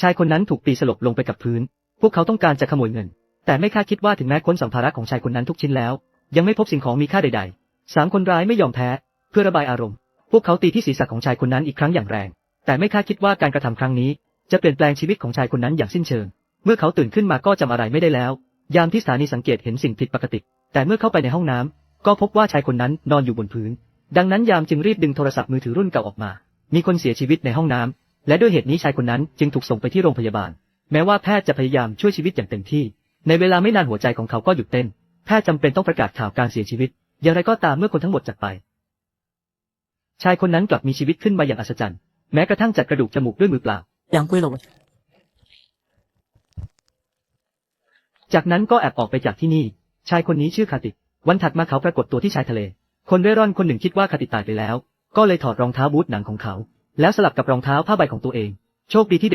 ชายคนนั้นถูกตีสลบลงไปกับพื้น พวกเขาต้องการจะขโมยเงิน แต่ไม่คาดคิดว่าถึงแม้ค้นสัมภาระของชายคนนั้นทุกชิ้นแล้ว ยังไม่พบสิ่งของมีค่าใดๆ สามคนร้ายไม่ยอมแพ้ เพื่อระบายอารมณ์ พวกเขาตีที่ศีรษะของชายคนนั้นอีกครั้งอย่างแรง แต่ไม่คาดคิดว่าการกระทำครั้งนี้ จะเปลี่ยนแปลงชีวิตของชายคนนั้นอย่างสิ้นเชิง เมื่อเขาตื่นขึ้นมาก็จำอะไรไม่ได้แล้ว ยามที่สถานีสังเกตเห็นสิ่งผิดปกติ แต่เมื่อเข้าไปในห้องน้ำก็พบว่าชายคนนั้นนอนอยู่บนพื้น ดังนั้นยามจึงรีบดึงโทรศัพท์มือถือรุ่นเก่าออกมา มีคนเสียชีวิตในห้องน้ำ และด้วยเหตุนี้ชายคนนั้นจึงถูกส่งไปที่โรงพยาบาล แม้ว่าแพทย์จะพยายามช่วยชีวิตอย่างเต็มที่ ในเวลาไม่นานหัวใจของเขาก็หยุดเต้น แพทย์จำเป็นต้องประกาศข่าวการเสียชีวิต อย่างไรก็ตามเมื่อคนทั้งหมดจากไป ชายคนนั้นกลับมีชีวิตขึ้นมาอย่างอัศจรรย์ แม้กระทั่งจัดกระดูกจมูกด้วยมือเปล่า ยังกุ้ยลงจากนั้นก็แอบออกไปจากที่นี่ ชายคนนี้ชื่อคาติ วันถัดมาเขาปรากฏตัวที่ชายทะเล คนเร่ร่อนคนหนึ่งคิดว่าคาติตายไปแล้ว ก็เลยถอดรองเท้าบูทหนังของเขา แล้วสลับกับรองเท้าผ้าใบของตัวเอง โชคดีที่เด็ก